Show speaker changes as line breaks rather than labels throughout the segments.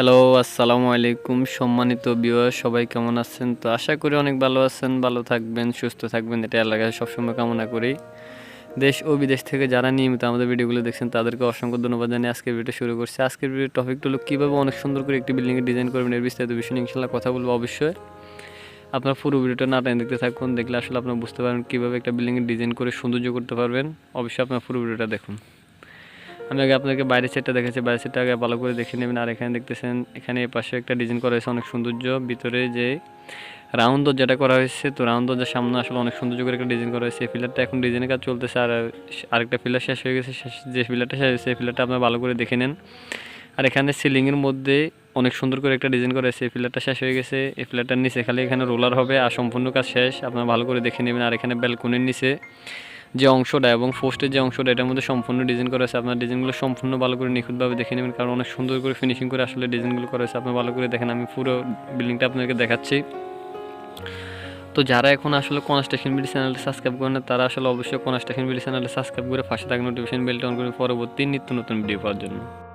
Hello, আসসালামু আলাইকুম সম্মানিত বিওয়ার সবাই কেমন আছেন? তো আশা করি অনেক ভালো আছেন, ভালো থাকবেন, সুস্থ থাকবেন। এটা এলাকায় সবসময় কামনা করি। দেশ ও বিদেশ থেকে যারা নিয়মিত আমাদের ভিডিওগুলো দেখছেন, তাদেরকে অসংখ্য ধন্যবাদ জানিয়ে আজকের ভিডিও শুরু করছি। আজকের ভিডিওর টপিকটা হলো কীভাবে অনেক সুন্দর করে একটি বিল্ডিংয়ের ডিজাইন করবেন, এর বিস্তারিত বিষয় ইনশাল্লাহ কথা বলব অবশ্যই। আপনার পুরো ভিডিওটা না টাইম দেখতে থাকুন, দেখলে আসলে আপনারা বুঝতে পারবেন কীভাবে একটা বিল্ডিংয়ের ডিজাইন করে সৌন্দর্য করতে পারবেন। অবশ্যই আপনার পুরো ভিডিওটা দেখুন। আমি আগে আপনাকে বাইরের সেটটা দেখাচ্ছি। বাইরের সেটটা আগে ভালো করে দেখে নেবেন। আর এখানে দেখতেছেন, এখানে পাশে একটা ডিজাইন করা হয়েছে অনেক সৌন্দর্য। ভিতরে যে রাউন্ড দরজাটা করা হয়েছে, তো রাউন্ড দরজার সামনে আসলে অনেক সৌন্দর্য করে একটা ডিজাইন করা হয়েছে। এই পিলারটা এখন ডিজাইনের কাজ চলতেছে আর আরেকটা ফিলার শেষ হয়ে গেছে। যে ফিলারটা শেষ হয়েছে এই পিলারটা আপনার ভালো করে দেখে নেন। আর এখানে সিলিংয়ের মধ্যে অনেক সুন্দর করে একটা ডিজাইন করা হয়েছে। এই পিলারটা শেষ হয়ে গেছে। এই পিলারটার নিচে খালি এখানে রোলার হবে আর সম্পূর্ণ কাজ শেষ। আপনারা ভালো করে দেখে নেবেন। আর এখানে ব্যালকনির নিচে যে অংশটা এবং পোস্টের যে অংশটা এটার মধ্যে সম্পূর্ণ ডিজাইন করা আছে আপনার ডিজাইনগুলো সম্পূর্ণ ভালো করে নিখুঁতভাবে দেখে নেবেন কারণ অনেক সুন্দর করে ফিনিশিং করে আসলে ডিজাইনগুলো করা আছে আপনি ভালো করে দেখেন আমি পুরো বিল্ডিংটা আপনাকে দেখাচ্ছি। তো যারা এখন আসলে কনস্ট্রাকশন বিডি চ্যানেলটা সাবস্ক্রাইব করে না, তারা আসলে অবশ্যই কনস্ট্রাকশন বিডি চ্যানেলটা সাবস্ক্রাইব করে পাশে থাকা নোটিফিকেশন বেলটা অন করে পরবর্তী নিত্য নতুন ভিডিও পাওয়ার জন্য।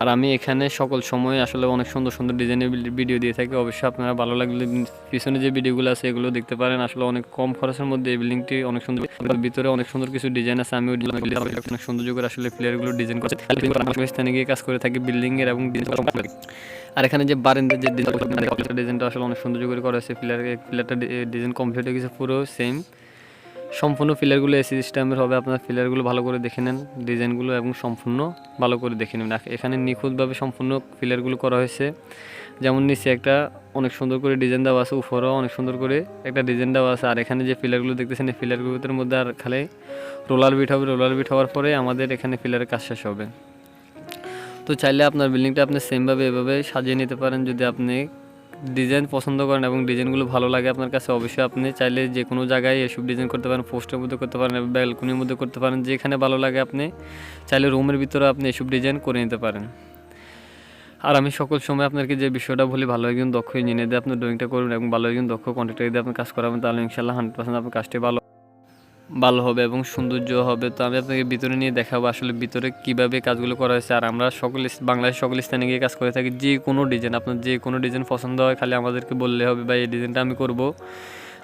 আর আমি এখানে সকল সময় আসলে অনেক সুন্দর সুন্দর ডিজাইনের ভিডিও দিয়ে থাকি। অবশ্যই আপনারা ভালো লাগলে পিছনে যে ভিডিওগুলো আছে এগুলো দেখতে পারেন। আসলে অনেক কম খরচের মধ্যে এই বিল্ডিংটি অনেক সুন্দর ভিতরে অনেক সুন্দর কিছু ডিজাইন আছে। আমি অনেক সুন্দর করে আসলে প্লেয়ারগুলো ডিজাইন করছি। স্থানে গিয়ে কাজ করে থাকি বিল্ডিং এর এবং। আর এখানে যে বারেন্দার যে ডিজাইনটা আসলে অনেক সুন্দর করে করা হয়েছে। পিলার পিলারটা ডিজাইন কমপ্লিট হয়ে গেছে, পুরো সেম সম্পূর্ণ ফিলারগুলো এসি সিস্টেমের হবে, আপনার ফিলারগুলো ভালো করে দেখে নেন ডিজাইনগুলো এবং সম্পূর্ণ ভালো করে দেখে নেবেন। এখানে নিখুঁতভাবে সম্পূর্ণ ফিলারগুলো করা হয়েছে। যেমন নিচে একটা অনেক সুন্দর করে ডিজাইন দেওয়া আছে, উপরেও অনেক সুন্দর করে একটা ডিজাইন দেওয়া আছে। আর এখানে যে ফিলারগুলো দেখতেছেন, এই ফিলারগুলোর মধ্যে আর খালি রোলার বিট হবে। রোলার বিট হওয়ার পরে আমাদের এখানে ফিলারের কাজ শেষ হবে। তো চাইলে আপনার বিল্ডিংটা আপনি সেমভাবে এভাবে সাজিয়ে নিতে পারেন। যদি আপনি ডিজাইন পছন্দ করেন এবং ডিজাইনগুলো ভালো লাগে আপনার কাছে, অবশ্যই আপনি চাইলে যে কোনো জায়গায় এসব ডিজাইন করতে পারেন পোস্টের মধ্যে করতে পারেন ব্যালকনির মধ্যে করতে পারেন, যেখানে ভালো লাগে আপনি চাইলে রুমের ভিতরে আপনি এসব ডিজাইন করে নিতে পারেন। আর আমি সকল সময় আপনাকে যে বিষয়টা বলি, ভালো একজন দক্ষ ইঞ্জিনিয়ার দিয়ে আপনি ড্রয়িংটা করুন এবং ভালো একজন দক্ষ কন্ট্রাক্টর দিয়ে আপনি কাজ করাবেন, তাহলে ইনশাল্লাহ হান্ড্রেড পার্সেন্ট আপনার কাজটি ভালো ভালো হবে এবং সৌন্দর্য হবে। তো আমি আপনাকে ভিতরে নিয়ে দেখাবো আসলে ভিতরে কীভাবে কাজগুলো করা হয়েছে। আর আমরা সকল বাংলাদেশ সকল স্থানে গিয়ে কাজ করে থাকি। যে কোনো ডিজাইন আপনার যে কোনো ডিজাইন পছন্দ হয় খালি আমাদেরকে বললে হবে বা এই ডিজাইনটা আমি করব।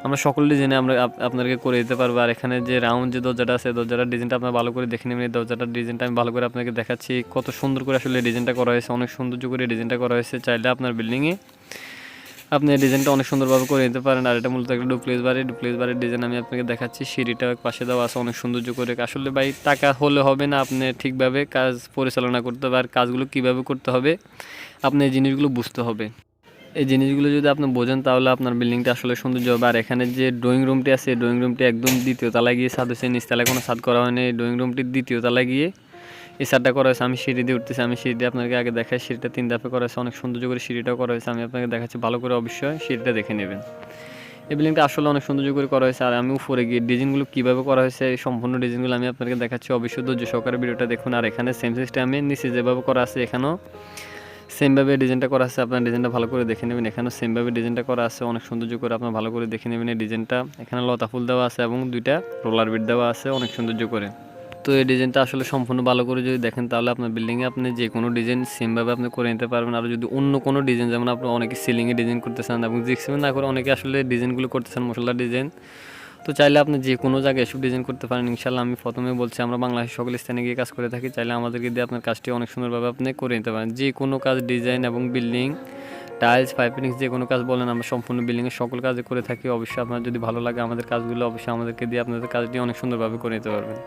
আমরা সকল ডিজাইনে আমরা আপ- আপনাদেরকে করে দিতে পারব। আর এখানে যে রাউন্ড যে দরজাটা আছে, দরজাটার ডিজাইনটা আপনার ভালো করে দেখে নেবেন। এই দরজাটার ডিজাইনটা আমি ভালো করে আপনাকে দেখাচ্ছি। কত সুন্দর করে আসলে ডিজাইনটা করা হয়েছে। অনেক সৌন্দর্য করে ডিজাইনটা করা হয়েছে। চাইলে আপনার বিল্ডিংয়ে আপনি ডিজাইনটা অনেক সুন্দরভাবে করে নিতে পারেন। আর এটা মূলত একটা ডুপ্লেস বাড়ি। ডুপ্লেস বাড়ির ডিজাইন আমি আপনাকে দেখাচ্ছি। সিঁড়িটা পাশে দেওয়া আছে, অনেক সৌন্দর্য করে। আসলে ভাই, টাকা হলে হবে না। আপনি ঠিকভাবে কাজ পরিচালনা করতে হবে। আর কাজগুলো কীভাবে করতে হবে, আপনি এই জিনিসগুলো বুঝতে হবে। এই জিনিসগুলো যদি আপনি বোঝেন, তাহলে আপনার বিল্ডিংটা আসলে সৌন্দর্য হবে। আর এখানে যে ড্রয়িং রুমটি আছে ড্রয়িং রুমটি একদম দ্বিতীয় তলায় গিয়ে ছাদ হচ্ছে নিচতলায় কোনো ছাদ করা হয়নি। ড্রয়িং রুমটির দ্বিতীয় তলায় গিয়ে এই সারটা করা হয়েছে আমি সিঁড়ি দিয়ে উঠতেছি, আমি সিঁড়ি দিয়ে আপনাকে আগে দেখাই, সিঁড়িটা তিন ধাপে করা হয়েছে অনেক সৌন্দর্য করে সিঁড়িটাও করা হয়েছে আমি আপনাকে দেখাচ্ছি, ভালো করে অবশ্যই সিঁড়িটা দেখে নেবেন। এই বিল্ডিংটা আসলে অনেক সৌন্দর্য করে করা হয়েছে আর আমি উপরে গিয়ে ডিজাইনগুলো কীভাবে করা হয়েছে, এই সম্পূর্ণ ডিজাইনগুলো আমি আপনাকে দেখাচ্ছি, অবশ্যই ধৈর্য সহকারে ভিডিওটা দেখুন, আর এখানে সেম সিস্টেমে নিচে যেভাবে করা আছে এখানেও সেমভাবে ডিজাইনটা করা আছে, আপনার ডিজাইনটা ভালো করে দেখে নেবেন, এখানেও সেমভাবে ডিজাইনটা করা আছে, অনেক সৌন্দর্য করে আপনার ভালো করে দেখে নেবেন এই ডিজাইনটা, এখানে লতা ফুল দেওয়া আছে এবং দুইটা রোলার বিট দেওয়া আছে, অনেক সৌন্দর্য করে তো এই ডিজাইনটা আসলে সম্পূর্ণ ভালো করে যদি দেখেন, তাহলে আপনার বিল্ডিংয়ে আপনি যে কোনো ডিজাইন সেমভাবে আপনি করে নিতে পারবেন। আর যদি অন্য কোনো ডিজাইন যেমন আপনি অনেকে সিলিংয়ে ডিজাইন করতে চান এবং জিক্সিমে না করে অনেকে আসলে ডিজাইনগুলো করতে চান, মশলা ডিজাইন তো চাইলে আপনি যে কোনো জায়গায় এসব ডিজাইন করতে পারেন। ইনশাল্লাহ আমি প্রথমে বলছি, আমরা বাংলাদেশের সকল স্থানে গিয়ে কাজ করে থাকি। চাইলে আমাদেরকে দিয়ে আপনার কাজটি অনেক সুন্দরভাবে আপনি করে নিতে পারেন। যে কোনো কাজ ডিজাইন এবং বিল্ডিং টাইলস পাইপিং যে কোনো কাজ বলেন, আমরা সম্পূর্ণ বিল্ডিংয়ের সকল কাজে করে থাকি। অবশ্যই আপনার যদি ভালো লাগে আমাদের কাজগুলো, অবশ্যই আমাদেরকে দিয়ে আপনাদের কাজটি অনেক সুন্দরভাবে করে নিতে পারবেন।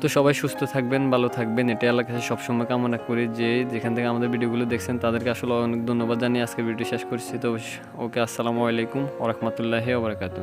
তো সবাই সুস্থ থাকবেন, ভালো থাকবেন। এটা আল্লাহ কাছে সবসময় কামনা করি যে যেখান থেকে আমাদের ভিডিওগুলো দেখছেন, তাদেরকে আসলে অনেক ধন্যবাদ জানিয়ে আজকে ভিডিও শেষ করছি। তো ওকে, আসসালামু আলাইকুম ওরহমতুল্লাহ ওবরাকাতু